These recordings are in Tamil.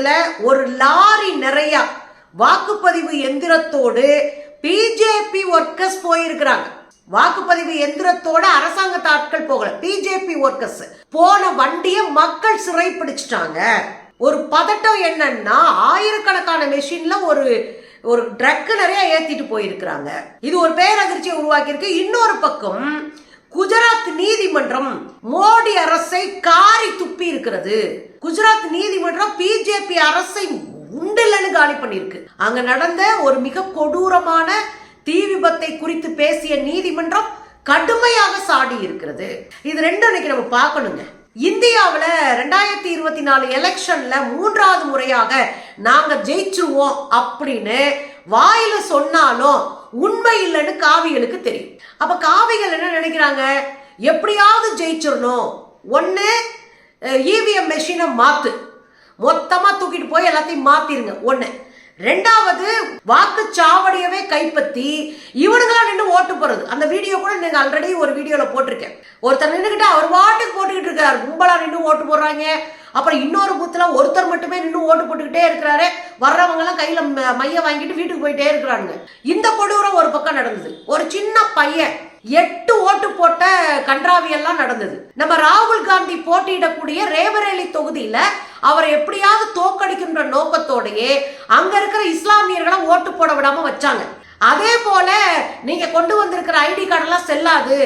உத்தரப்பிரதேசத்துல ஒரு லாரி நிறைய வாக்குப்பதிவு எந்திரத்தோடு பிஜேபி ஒர்க்கர்ஸ் போயிருக்கிறாங்க. வாக்குப்பதிவு எந்திரத்தோட அரசாங்கத்து ஆட்கள் போகல. பிஜேபி ஒர்க்கர்ஸ் போன வண்டியை மக்கள் சிறை பிடிச்சிட்டாங்க ஒரு பதட்டம் என்னன்னா ஆயிரக்கணக்கான மெஷின்ல ஒரு ஒரு ட்ரக் நிறைய ஏத்திட்டு போயிருக்கிறாங்க. இது ஒரு பேரதிர்ச்சியை உருவாக்கியிருக்கு. இன்னொரு பக்கம் குஜராத் நீதிமன்றம் மோடி அரசை காரி துப்பி இருக்கிறது. குஜராத் நீதிமன்றம் பிஜேபி அரசை உண்டில்லன்னு காலி பண்ணியிருக்கு. அங்க நடந்த ஒரு மிக கொடூரமான தீ விபத்தை குறித்து பேசிய நீதிமன்றம் கடுமையாக சாடி இருக்கிறது. இது ரெண்டும் அன்னைக்கு நம்ம பார்க்கணுங்க. இந்தியாவில் ரெண்டாயிரத்தி இருபத்தி நாலு எலெக்ஷன்ல மூன்றாவது முறையாக நாங்க ஜெயிச்சிருவோம் அப்படின்னு வாயில சொன்னாலும் உண்மை இல்லைன்னு காவிகளுக்கு தெரியும். அப்ப காவிகள் என்ன நினைக்கிறாங்க? எப்படியாவது ஜெயிச்சிடணும் ஒன்று இவிஎம் மெஷினை மாற்று மொத்தமாக தூக்கிட்டு போய் எல்லாத்தையும் மாற்றிருங்க ஒன்று ரெண்டாவது வாக்குச்சாவடியவே கைப்பற்றி இவனுங்களா நின்று ஓட்டு போறது அந்த வீடியோ கூட நீங்க ஆல்ரெடி ஒரு வீடியோல போட்டிருக்கேன். ஒருத்தர் நின்றுக்கிட்டு அவர் வாட்டுக்கு போட்டுக்கிட்டு இருக்காரு. கும்பலா நின்று ஓட்டு போடுறாங்க. அப்புறம் இன்னொரு பூத்துல ஒருத்தர் மட்டுமே நின்று ஓட்டு போட்டுக்கிட்டே இருக்கிறாரு. வர்றவங்க எல்லாம் கையில ம- மைய வாங்கிட்டு வீட்டுக்கு போயிட்டே இருக்கிறாங்க இந்த கொடூரம் ஒரு பக்கம் நடந்தது. ஒரு சின்ன பையன் எட்டு ஓட்டு போட்ட கன்றாவியெல்லாம் நடந்தது. நம்ம ராகுல் காந்தி போட்டியிடக்கூடிய ரேபரேலி தொகுதியில அவரை எப்படியாவது தோக்கடிக்கின்ற நோக்கத்தோடையே அங்க இருக்கிற இஸ்லாமியர்களை ஓட்டு போட விடாம வச்சாங்க. அதே போல நீங்க கொண்டு வந்திருக்கிற ஐடி கார்டெல்லாம் செல்லாது.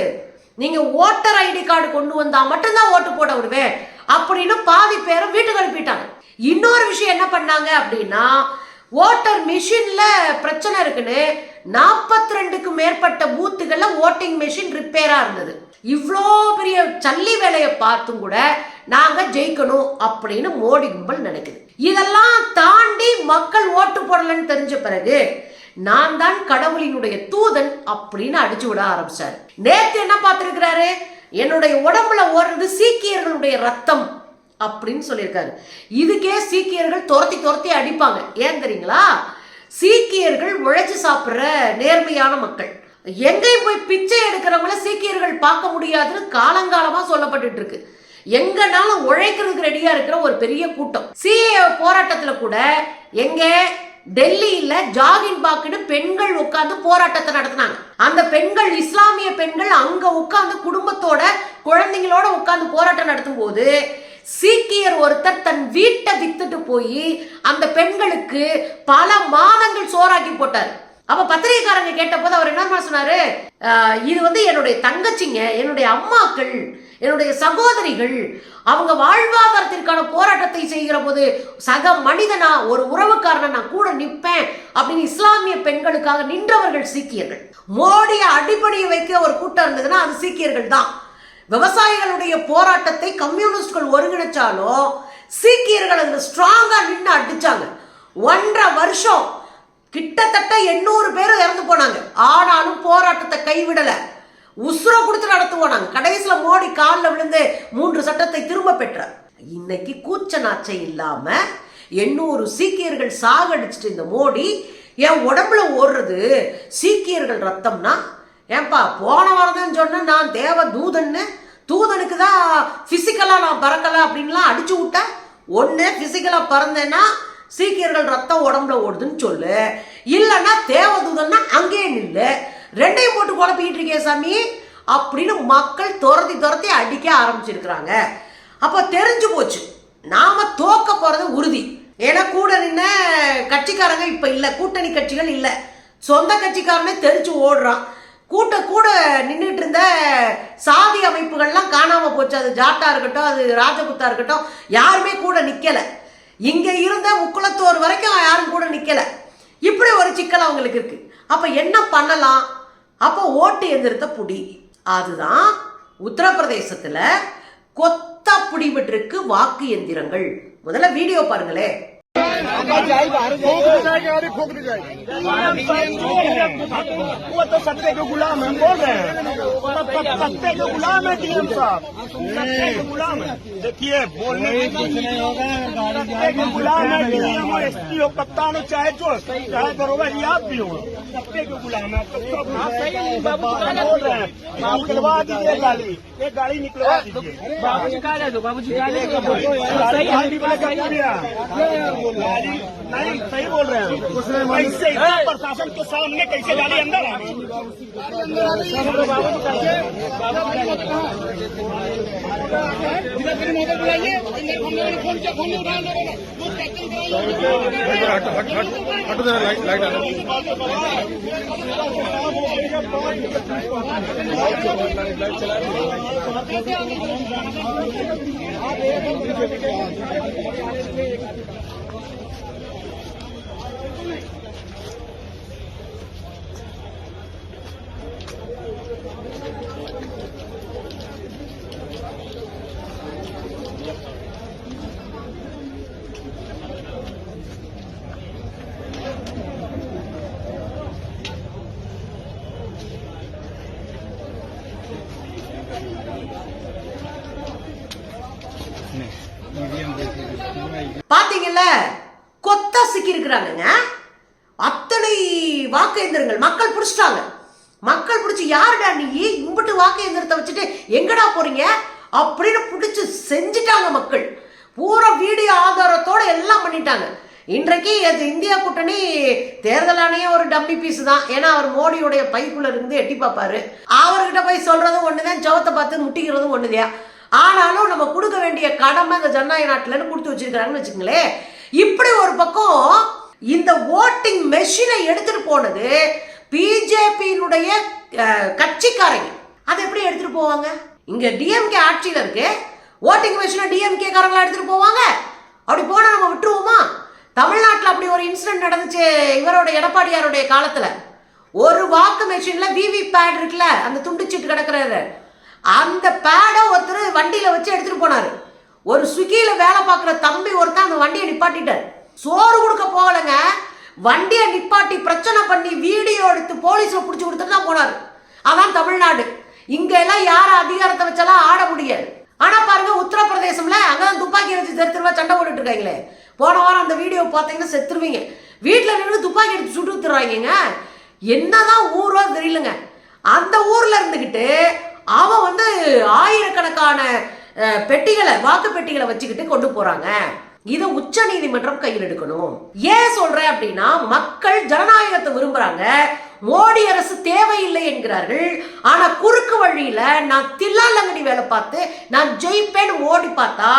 நீங்க ஓட்டர் ஐடி கார்டு கொண்டு வந்தா மட்டும்தான் ஓட்டு போட விடுவேன் அப்படின்னு பாதி பேரும் வீட்டுக்கு அனுப்பிட்டாங்க. இன்னொரு விஷயம் என்ன பண்ணாங்க அப்படின்னா ஓட்டர் மிஷின்ல பிரச்சனை இருக்குன்னு நாற்பத்தி ரெண்டுக்கு மேற்பட்ட பூத்துகள்ல ஓட்டிங் மிஷின் ரிப்பேரா இருந்தது. இவ்வளோ பெரிய சல்லி வேலையை பார்த்தும் கூட நாங்க ஜெயிக்கணும் அப்படின்னு மோடி கும்பல் நினைக்குது. இதெல்லாம் தாண்டி மக்கள் ஓட்டு போடலன்னு தெரிஞ்ச பிறகு நான் தான் கடவுளினுடைய தூதன் அப்படின்னு அடிச்சு விட ஆரம்பிச்சாரு. நேத்து என்ன பார்த்திருக்கிறாரு? என்னுடைய உடம்புல ஓடுறது சீக்கியர்களுடைய ரத்தம் அப்படின்னு சொல்லியிருக்காரு. இதுக்கே சீக்கியர்கள் துரத்தி துரத்தி அடிப்பாங்க. ஏன் தெரியுங்களா? சீக்கியர்கள் உழைச்சி சாப்பிட்ற நேர்மையான மக்கள். எங்கேயும் போய் பிச்சை எடுக்கிறவங்கள சீக்கியர்கள் பார்க்க முடியாதுன்னு காலங்காலமாக சொல்லப்பட்டுட்டு இருக்கு. எங்கனாலும் உழைக்கிறதுக்கு ரெடியா இருக்கிற ஒரு பெரிய கூட்டம். சிஏ போராட்டத்தில் கூட எங்க? டெல்லியில ஜாகின் பாக்குன்னு பெண்கள் உட்கார்ந்து போராட்டத்தை நடத்தினாங்க. அந்த பெண்கள் இஸ்லாமிய பெண்கள் அங்க உட்கார்ந்து குடும்பத்தோட குழந்தைங்களோட உட்கார்ந்து போராட்டம் நடத்தும் போது சீக்கியர் ஒருத்தர் தன் வீட்டை வித்துட்டு போய் அந்த பெண்களுக்கு பல மாதங்கள் சோறாக்கி போட்டார். அப்ப பத்திரிகைக்காரங்க கேட்டபோது அவர் என்ன சொன்னாரு? இது வந்து என்னுடைய தங்கச்சிங்க என்னுடைய அம்மாக்கள் என்னுடைய சகோதரிகள் அவங்க வாழ்வாதாரத்திற்கான போராட்டத்தை செய்கிற போது சக மனிதனா ஒரு உறவுக்காரனை நான் கூட நிற்பேன் அப்படின்னு இஸ்லாமிய பெண்களுக்காக நின்றவர்கள் சீக்கியர்கள். மோடியை அடிப்படையை வைக்க ஒரு கூட்டம் இருந்ததுன்னா அது சீக்கியர்கள் தான். விவசாயிகளுடைய போராட்டத்தை கம்யூனிஸ்ட்கள் ஒருங்கிணைச்சாலும் சீக்கியர்கள் அதுல ஸ்ட்ராங்கா நின்று அடிச்சாங்க. ஒன்றரை வருஷம் கிட்டத்தட்ட எண்ணூறு பேர் இறந்து போனாங்க. ஆனாலும் போராட்டத்தை கைவிடல. உசுர கொடுத்து நடத்துவோம் போனாங்க கடைசியில மோடி காலில் விழுந்து மூன்று சட்டத்தை திரும்ப பெற்றார். இன்னைக்கு கூச்ச நாச்சை இல்லாம எண்ணூறு சீக்கியர்கள் சாகடிச்சிட்டு இந்த மோடி என் உடம்புல ஓடுறது சீக்கியர்கள் ரத்தம்னா ஏன்பா போன வரதுன்னு சொன்ன நான் தேவ தூதன்னு தூதனுக்கு தான் ஃபிசிக்கலாக நான் பறக்கலை அப்படின்லாம் அடிச்சு விட்டேன் ஒன்று ஃபிசிக்கலாக பறந்தேன்னா சீக்கியர்கள் ரத்தம் உடம்புல ஓடுதுன்னு சொல்லு. இல்லைன்னா தேவதூதன்னா அங்கேயே நில்லு. ரெண்டையும் போட்டு குழப்பிக்கிட்டு இருக்கே சாமி. அப்படின்னு மக்கள் துரத்தி துரத்தி அடிக்க ஆரம்பிச்சிருக்கிறாங்க. அப்போ தெரிஞ்சு போச்சு. நாம தோக்க போகிறது உறுதி. ஏன்னா கூட நின்ன கட்சிக்காரங்க இப்போ இல்லை. கூட்டணி கட்சிகள் இல்லை. சொந்த கட்சிக்காரனே தெரிஞ்சு ஓடுறான். கூட்ட கூட நின்றுட்டு இருந்த சாதி அமைப்புகள்லாம் காணாமல் போச்சு. அது ஜாட்டா இருக்கட்டும் அது ராஜபுத்தா இருக்கட்டும் யாருமே கூட நிற்கலை இங்கே இருந்த முக்குளத்தோர் வரைக்கும் யாரும் கூட நிற்கலை இப்படி ஒரு சிக்கல் அவங்களுக்கு இருக்கு. அப்போ என்ன பண்ணலாம்? அப்போ ஓட்டு எந்திரத்தை புடி. அதுதான் உத்தரப்பிரதேசத்தில் கொத்த புடிபட்டிருக்கு வாக்கு எந்திரங்கள். முதல்ல வீடியோ பாருங்களேன். जाएगी। वो तो सत्ते के गुलाम हम बोल रहे हैं सत्ते के गुलाम है डीएम साहब गुलाम है देखिए बोलने गुलाम है और एसपी हो कप्तान हो चाहे जो चाहे दरोगा जी आप भी हो सत्ते के गुलाम है तो बोल रहे हैं निकलवा दीजिए गाड़ी ये गाड़ी निकलवा दीजिए बाबू जी कहा दो बाबू जी गाड़ी नहीं सही बोल रहे हैं प्रशासन के सामने कैसे गाड़ी अंदर आ गई লাইট வாக்கு எந்திரங்கள் மக்கள் பிடிச்சிட்டாங்க. மக்கள் பிடிச்சி யாருடா நீ? கும்பிட்டு வாக்கு எந்திரத்தை வச்சுட்டு எங்கடா போறீங்க? அப்படின்னு பிடிச்சி செஞ்சுட்டாங்க மக்கள். பூரா வீடியோ ஆதாரத்தோட எல்லாம் பண்ணிட்டாங்க. இன்றைக்கு அது இந்தியா கூட்டணி தேர்தல் ஆணையம் ஒரு டம்மி பீஸ் தான். ஏன்னா அவர் மோடியுடைய பைக்குள்ள இருந்து எட்டி பார்ப்பாரு. அவர்கிட்ட போய் சொல்றதும் ஒண்ணுதான் ஜவத்தை பார்த்து முட்டிக்கிறதும் ஒண்ணுதையா ஆனாலும் நம்ம கொடுக்க வேண்டிய கடமை இந்த ஜனநாயக நாட்டிலன்னு கொடுத்து வச்சிருக்கிறாங்கன்னு வச்சுங்களேன் இப்படி ஒரு பக்கம் இந்த ஓட்டிங் மெஷினை எடுத்துட்டு போனது பிஜேபியினுடைய கட்சிக்காரங்க. அதை எப்படி எடுத்துட்டு போவாங்க? இங்க டிஎம்கே ஆட்சியில் இருக்கு. ஓட்டிங் மெஷினை டிஎம்கே காரங்களா எடுத்துட்டு போவாங்க? அப்படி போனா நம்ம விட்டுருவோமா? தமிழ்நாட்டில் அப்படி ஒரு இன்சிடென்ட் நடந்துச்சு இவரோட எடப்பாடியாருடைய காலத்தில். ஒரு வாக்கு மெஷினில் விவி பேட் இருக்குல்ல அந்த துண்டிச்சிட்டு கிடக்கிறாரு. அந்த பேடை ஒருத்தர் வண்டியில் வச்சு எடுத்துகிட்டு போனாரு. ஒரு ஸ்விக்கியில் வேலை பார்க்குற தம்பி ஒருத்தர் அந்த வண்டியை நிப்பாட்டிட்டார். சோறு கொடுக்க போகலைங்க. வண்டியை நிப்பாட்டி பிரச்சனை பண்ணி வீடியோ எடுத்து போலீஸில் பிடிச்சி கொடுத்துட்டு தான் போனாரு. அதான் தமிழ்நாடு. இங்கே எல்லாம் யார அதிகாரத்தை வச்சாலும் ஆட முடியாது. ஆனால் பாருங்க உத்தரப்பிரதேசம்ல அங்கதான் துப்பாக்கி வச்சு தெரு தெருவா சண்டை போட்டுட்டு இருக்காங்களே. போன வாரம் அந்த வீடியோ பார்த்தீங்கன்னா செத்துருவீங்க. வீட்டில் நின்று துப்பாக்கி எடுத்து சுட்டு வித்துறாங்க என்னதான் ஊரோ தெரியலங்க. அந்த ஊர்ல இருந்துக்கிட்டு அவன் வந்து ஆயிரக்கணக்கான பெட்டிகளை வாக்கு பெட்டிகளை வச்சுக்கிட்டு கொண்டு போறாங்க. இதை உச்ச நீதிமன்றம் கையில் எடுக்கணும். ஏன் சொல்றேன் அப்படின்னா மக்கள் ஜனநாயகத்தை விரும்புறாங்க. மோடி அரசு தேவையில்லை என்கிறார்கள். ஆனா குறுக்கு வழியில நான் தில்லாலங்கடி வேலை பார்த்து நான் ஜெயிப்பேன்னு ஓடி பார்த்தா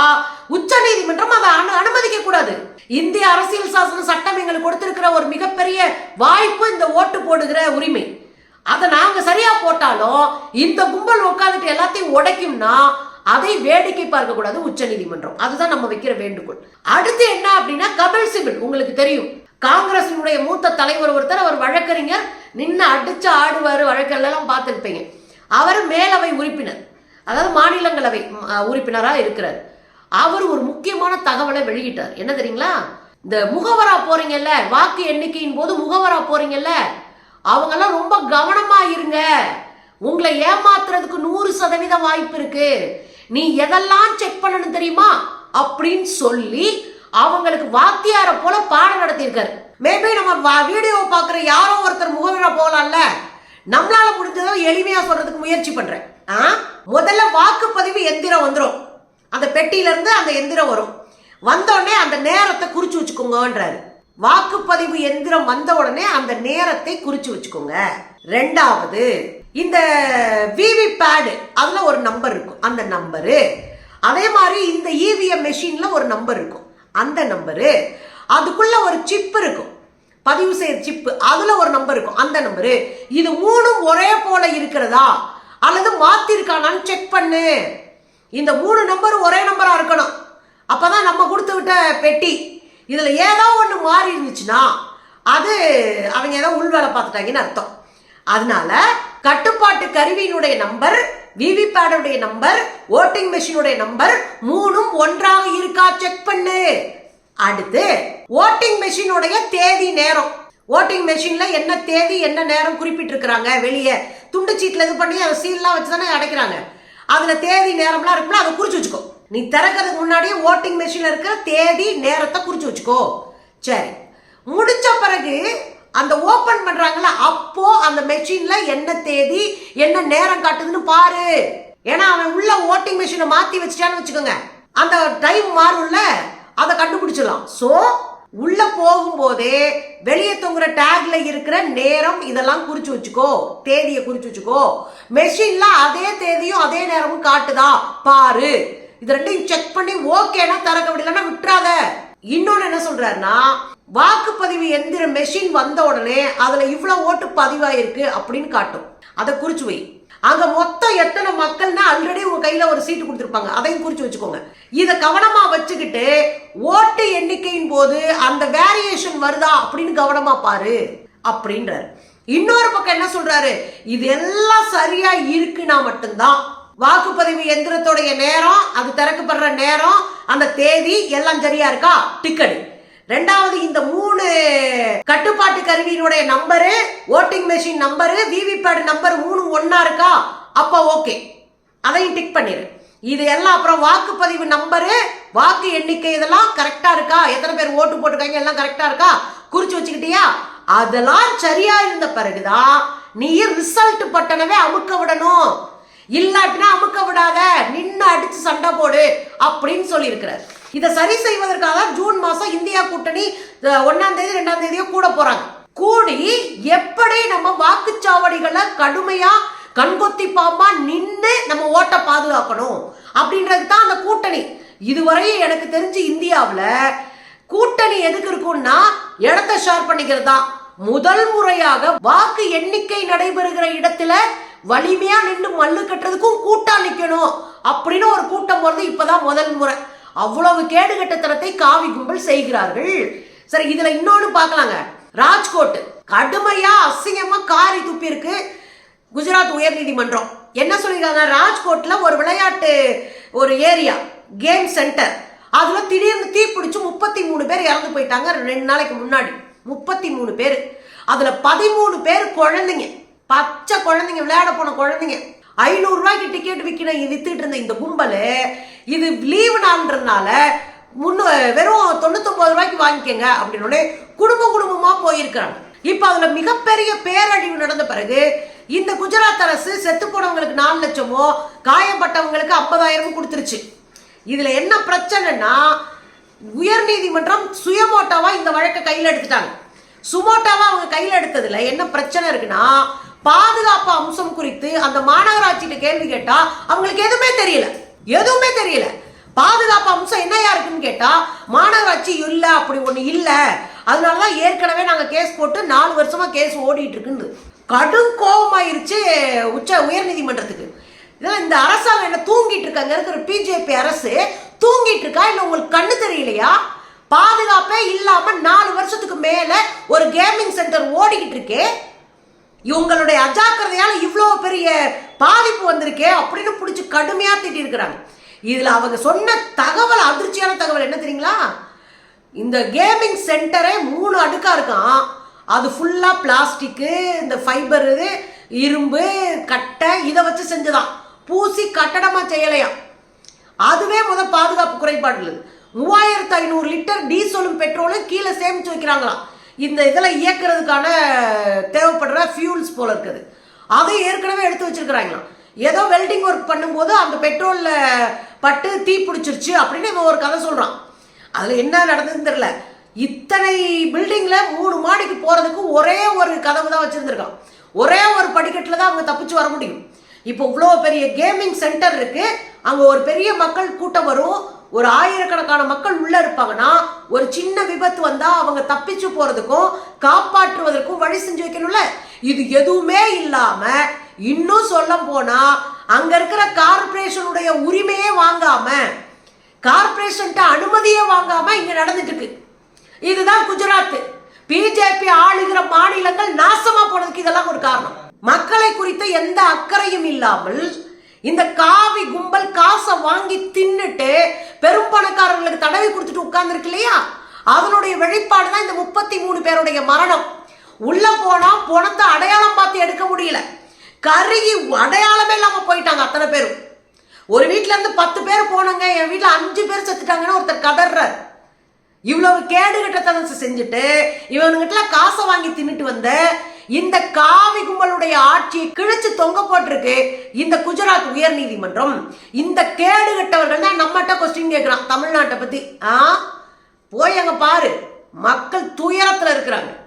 உச்ச நீதிமன்றம் அதை அனு அனுமதிக்க கூடாது. இந்திய அரசியல் சாசன சட்டம் எங்களுக்கு கொடுத்திருக்கிற ஒரு மிகப்பெரிய வாய்ப்பு இந்த ஓட்டு போடுகிற உரிமை. அதை நாங்க சரியா போட்டாலும் இந்த கும்பல் உட்காந்துட்டு எல்லாத்தையும் உடைக்கும்னா அதை வேடிக்கை பார்க்கக்கூடாது உச்ச நீதிமன்றம். அதுதான் நம்ம வைக்கிற வேண்டுகோள். அடுத்து என்ன அப்படின்னா கபில் சிபில். உங்களுக்கு தெரியும். காங்கிரசினுடைய மூத்த தலைவர் ஒருத்தர் அவர் வழக்கறிஞர். நின்று அடிச்சு ஆடுவார் வழக்கெல்லாம் பார்த்துருப்பீங்க. அவர் மேலவை உறுப்பினர். அதாவது மாநிலங்களவை உறுப்பினராக இருக்கிறார். அவர் ஒரு முக்கியமான தகவலை வெளியிட்டார். என்ன தெரியுங்களா? இந்த முகவரா போறீங்கல்ல வாக்கு எண்ணிக்கையின் போது முகவரா போறீங்கல்ல அவங்கெல்லாம் ரொம்ப கவனமா இருங்க. உங்களை ஏமாத்துறதுக்கு நூறு சதவீதம் வாய்ப்பு இருக்கு. நீ எதெல்லாம் செக் பண்ணணும் தெரியுமா? அப்படின்னு சொல்லி அவங்களுக்கு வாத்தியார போல பாடம் நடத்தியிருக்காரு. மேபி நம்ம வீடியோ பார்க்குற யாரோ ஒருத்தர் முகவரா போகலாம்ல? நம்மளால முடிஞ்சதை எளிமையா சொல்றதுக்கு முயற்சி பண்றேன். ஆ? முதல்ல வாக்குப்பதிவு எந்திரம் வந்துடும் அந்த பெட்டியில இருந்து அந்த எந்திரம் வரும். வந்த உடனே அந்த நேரத்தை குறிச்சு வச்சுக்கோங்கன்றாரு. வாக்குப்பதிவு எந்திரம் வந்த உடனே அந்த நேரத்தை குறிச்சு வச்சுக்கோங்க. ரெண்டாவது இந்த விவி பேடு அதில் ஒரு நம்பர் இருக்கும். அந்த நம்பரு அதே மாதிரி இந்த இவிஎம் மெஷினில் ஒரு நம்பர் இருக்கும். அந்த நம்பரு அதுக்குள்ள ஒரு சிப் இருக்கும். பதிவு செய்த சிப்பு அதில் ஒரு நம்பர் இருக்கும். அந்த நம்பரு இது மூணும் ஒரே போல இருக்கிறதா? அல்லது மாத்திருக்கானான்னு செக் பண்ணு. இந்த மூணு நம்பர் ஒரே நம்பராக இருக்கணும். அப்போ தான் நம்ம கொடுத்து விட்ட பெட்டி. இதில் ஏதோ ஒன்று மாறி இருந்துச்சுன்னா அது அவங்க ஏதோ உள்வேலை பார்த்துட்டாங்கன்னு அர்த்தம். அதனால கட்டுப்பாட்டு கருவியினுடைய நம்பர் விவிபேடுடைய நம்பர் ஓட்டிங் மெஷினுடைய நம்பர் மூணும் ஒன்றாக இருக்கா? செக் பண்ணு. அடுத்து ஓட்டிங் மெஷினுடைய தேதி நேரம். ஓட்டிங் மெஷின்ல என்ன தேதி என்ன நேரம் குறிப்பிட்டிருக்கிறாங்க? வெளியே. துண்டு சீட்டில் இது பண்ணி அதை சீல்லாம் வச்சு தானே அடைக்கிறாங்க. அதுல தேதி நேரம்லாம் இருக்குல்ல அதை குறிச்சு வச்சுக்கோ. நீ திறக்கிறதுக்கு முன்னாடியே ஓட்டிங் மெஷின்ல இருக்கிற தேதி நேரத்தை குறிச்சு வச்சுக்கோ. சரி. முடிச்ச பிறகு அந்த ஓபன் பண்றாங்கல்ல அப்போ அந்த மெஷின்ல என்ன தேதி என்ன நேரம் காட்டுதுன்னு பாரு. ஏன்னா அவன் உள்ள ஓட்டிங் மெஷினை மாத்தி வச்சுட்டான்னு வச்சுக்கோங்க. அந்த டைம் மாறும்ல அதை கண்டுபிடிச்சிடலாம். சோ உள்ள போகும்போதே வெளியே தொங்குற டேக்ல இருக்கிற நேரம் இதெல்லாம் குறிச்சு வச்சுக்கோ. தேதியை குறிச்சு வச்சுக்கோ. மெஷின்ல அதே தேதியும் அதே நேரமும் காட்டுதா? பாரு. இது ரெண்டையும் செக் பண்ணி ஓகேனா தரக்க விடலன்னா விட்டுறாத. இன்னொன்னு என்ன சொல்றாருன்னா வாக்குப்பதிவு எந்திர மெஷின் வந்த உடனே அதுல இவ்வளவு ஓட்டு பதிவாயிருக்கு அப்படின்னு காட்டும். அதை குறிச்சு வை. அங்க மொத்தம் எத்தனை மக்கள்னா ஆல்ரெடி உங்க கையில ஒரு சீட்டு கொடுத்துருப்பாங்க. அதையும் குறிச்சு வச்சுக்கோங்க. இதை கவனமா வச்சுக்கிட்டு ஓட்டு எண்ணிக்கையின் போது அந்த வேரியேஷன் வருதா அப்படின்னு கவனமா பாரு அப்படின்றாரு. இன்னொரு பக்கம் என்ன சொல்றாரு? இது எல்லாம் சரியா இருக்குன்னா மட்டும்தான் வாக்குப்பதிவு எந்திரத்தோடைய நேரம் அது திறக்கப்படுற நேரம் அந்த தேதி எல்லாம் சரியா இருக்கா? டிக்கெட் ரெண்டாவது இந்த மூணு கட்டுப்பாட்டு கருவியினுடைய number voting machine number VVPAT number மூணு ஒன்னா இருக்கா? அப்ப ஓகே அதையும் டிக் பண்ணிரு. இது எல்லாம் அப்புறம் வாக்குப்பதிவு நம்பரு வாக்கு எண்ணிக்கை இதெல்லாம் கரெக்டா இருக்கா? எத்தனை பேர் ஓட்டு போட்டிருக்காங்க? எல்லாம் கரெக்டா இருக்கா? குறிச்சு வச்சுக்கிட்டியா? அதெல்லாம் சரியா இருந்த பிறகுதான் நீ ரிசல்ட் பட்டனவே அமுக்க விடணும். இல்லாட்டினா அமுக்க விடாத. நின்று அடிச்சு சண்டை போடு அப்படின்னு சொல்லியிருக்கிறார். இதை சரி செய்வதற்காக தான் ஜூன் மாதம் இந்தியா கூட்டணி அஹ், தேதி ரெண்டாம் தேதியோ கூட போறாங்க. கூடி எப்படி நம்ம வாக்குச்சாவடிகளை கடுமையா கண்கொத்தி பாம்பா நின்று நம்ம ஓட்டை பாதுகாக்கணும் அப்படின்றது தான் அந்த கூட்டணி. இதுவரை எனக்கு தெரிஞ்சு இந்தியாவில் கூட்டணி எதுக்கு இருக்கும்னா இடத்த ஷேர் பண்ணிக்கிறது தான். முதல் முறையாக வாக்கு எண்ணிக்கை நடைபெறுகிற இடத்துல வலிமையா நின்று மல்லு கட்டுறதுக்கும் கூட்டா நிக்கணும் அப்படின்னு ஒரு கூட்டம் போறது இப்பதான் முதல் முறை. அவ்வளவு கேடுகட்டத்தனத்தை காவி கும்பல் செய்கிறார்கள். சரி இதுல இன்னொன்னு பார்க்கலாங்க. ராஜ்கோட் கடுமையா அசிங்கமா காரி துப்பி இருக்கு குஜராத் உயர்நீதிமன்றம். என்ன சொல்லியிருக்காங்க? ராஜ்கோட்ல ஒரு விளையாட்டு ஒரு ஏரியா கேம் சென்டர். அதுல திடீர்னு தீப்பிடிச்சு முப்பத்தி மூணு பேர் இறந்து போயிட்டாங்க ரெண்டு நாளைக்கு முன்னாடி. முப்பத்தி மூணு பேர். அதுல பதிமூணு பேர் குழந்தைங்க. பச்சை குழந்தைங்க விளையாட போன குழந்தைங்க. ஐநூறு ரூபாய்க்கு டிக்கெட் விற்கிற வித்துட்டு இருந்த இந்த கும்பல் இது லீவு நாள்ன்றதுனால முன்னு வெறும் தொண்ணூத்தொம்பது ரூபாய்க்கு வாங்கிக்கங்க அப்படின்னு குடும்ப குடும்பமாக போயிருக்கிறாங்க. இப்போ அதில் மிகப்பெரிய பேரழிவு நடந்த பிறகு இந்த குஜராத் அரசு செத்து போனவங்களுக்கு நாலு லட்சமோ காயப்பட்டவங்களுக்கு ஐம்பதாயிரமும் கொடுத்துருச்சு. இதில் என்ன பிரச்சனைனா உயர்நீதிமன்றம் சுயமோட்டாவாக இந்த வழக்கை கையில் எடுத்துட்டாங்க. சுமோட்டாவாக அவங்க கையில் எடுத்ததில் என்ன பிரச்சனை இருக்குன்னா பாதுகாப்பு அம்சம் குறித்து அந்த மாநகராட்சிகிட்ட கேள்வி கேட்டால் அவங்களுக்கு எதுவுமே தெரியல. எதுவுமே தெரியல. பாதுகாப்பு அம்சம் என்னையா இருக்குன்னு கேட்டா மாநகராட்சி இல்லை அப்படி ஒன்று இல்லை. அதனாலதான் ஏற்கனவே நாங்கள் கேஸ் போட்டு நாலு வருஷமா கேஸ் ஓடிட்டு இருக்குன்னு. கடும் கோபமாயிருச்சு உச்ச உயர்நீதிமன்றத்துக்கு. இதெல்லாம் இந்த அரசாங்கம் என்ன தூங்கிட்டு இருக்காங்க இருக்கிற பிஜேபி அரசு தூங்கிட்டு இருக்கா? இல்லை உங்களுக்கு கண்ணு தெரியலையா? பாதுகாப்பே இல்லாம நாலு வருஷத்துக்கு மேல ஒரு கேமிங் சென்டர் ஓடிக்கிட்டு இருக்கே. இவங்களுடைய அஜாக்கிரதையால் இவ்வளோ பெரிய பாதிப்பு வந்திருக்கே அப்படின்னு பிடிச்சி கடுமையாக திட்டிருக்கிறாங்க. இதில் அவங்க சொன்ன தகவல் அதிர்ச்சியான தகவல் என்ன தெரியுங்களா? இந்த கேமிங் சென்டரே மூணு அடுக்காக இருக்கான். அது ஃபுல்லாக பிளாஸ்டிக்கு இந்த ஃபைபர் இரும்பு கட்டை இதை வச்சு செஞ்சதான். பூசி கட்டடமாக செய்யலையாம். அதுவே முத பாதுகாப்பு குறைபாடு மூவாயிரத்து ஐநூறு லிட்டர் டீசலும் பெட்ரோலும் கீழே சேமித்து வைக்கிறாங்களாம். இந்த இதில் இயக்குறதுக்கான தேவைப்படுற ஃபியூல்ஸ் போல இருக்குது. அதை ஏற்கனவே எடுத்து வச்சிருக்கிறாங்களாம். ஏதோ வெல்டிங் ஒர்க் பண்ணும்போது அந்த பெட்ரோலில் பட்டு தீ பிடிச்சிருச்சு அப்படின்னு இவன் ஒரு கதை சொல்கிறான் அதில் என்ன நடந்ததுன்னு தெரில இத்தனை பில்டிங்கில் மூணு மாடிக்கு போகிறதுக்கு ஒரே ஒரு கதவு தான் வச்சுருந்துருக்கான். ஒரே ஒரு படிக்கட்டில் தான் அவங்க தப்பிச்சு வர முடியும். இப்போ இவ்வளோ பெரிய கேமிங் சென்டர் இருக்குது அங்கே ஒரு பெரிய மக்கள் கூட்டம் வரும். ஒரு ஆயிரக்கணக்கான மக்கள் உள்ள இருப்பாங்கன்னா ஒரு சின்ன விபத்து வந்தா அவங்க தப்பிச்சு போறதுக்கும் காப்பாற்றுவதற்கும் வழி செஞ்சு வைக்கணும்ல? இது எதுவுமே இல்லாம இன்னும் சொல்ல போனா அங்க இருக்கிற கார்பரேஷனுடைய உரிமையே வாங்காம கார்பரேஷன்ட்ட அனுமதியே வாங்காம இங்க நடந்துட்டு இருக்கு இதுதான் குஜராத் பிஜேபி ஆளுகிற மாநிலங்கள் நாசமா போனதுக்கு இதெல்லாம் ஒரு காரணம். மக்களை குறித்த எந்த அக்கறையும் இல்லாமல் இந்த காவி கும்பல் காசை வாங்கி தின்னுட்டு பெரும் பணக்காரர்களுக்கு தடவி கொடுத்துட்டு உட்கார்ந்துருக்கு இல்லையா? அதனுடைய வெளிப்பாடு தான் இந்த முப்பத்தி மூணு பேருடைய மரணம். உள்ள போனா பணத்தை அடையாளம் பார்த்து எடுக்க முடியல. கருகி அடையாளமே இல்லாம போயிட்டாங்க அத்தனை பேரும். ஒரு வீட்டுல இருந்து பத்து பேர் போனாங்க என் வீட்டில் அஞ்சு பேர் செத்துட்டாங்கன்னு ஒருத்தர் கதர்றார். இவ்வளவு கேடுகட்டத்தனம் செஞ்சுட்டு இவனுங்கிட்ட காசை வாங்கி தின்னுட்டு வந்த இந்த காவி கும்பலுடைய ஆட்சியை கிழிச்சு தொங்க போட்டிருக்கு. இந்த குஜராத் உயர் நீதிமன்றம் இந்த கேடுகட்டவர்கள் தான் நம்மகிட்ட கொஸ்டின் கேட்கிறான். தமிழ்நாட்டை பத்தி ஆ? போய் அங்க பாரு. மக்கள் துயரத்துல இருக்கிறாங்க.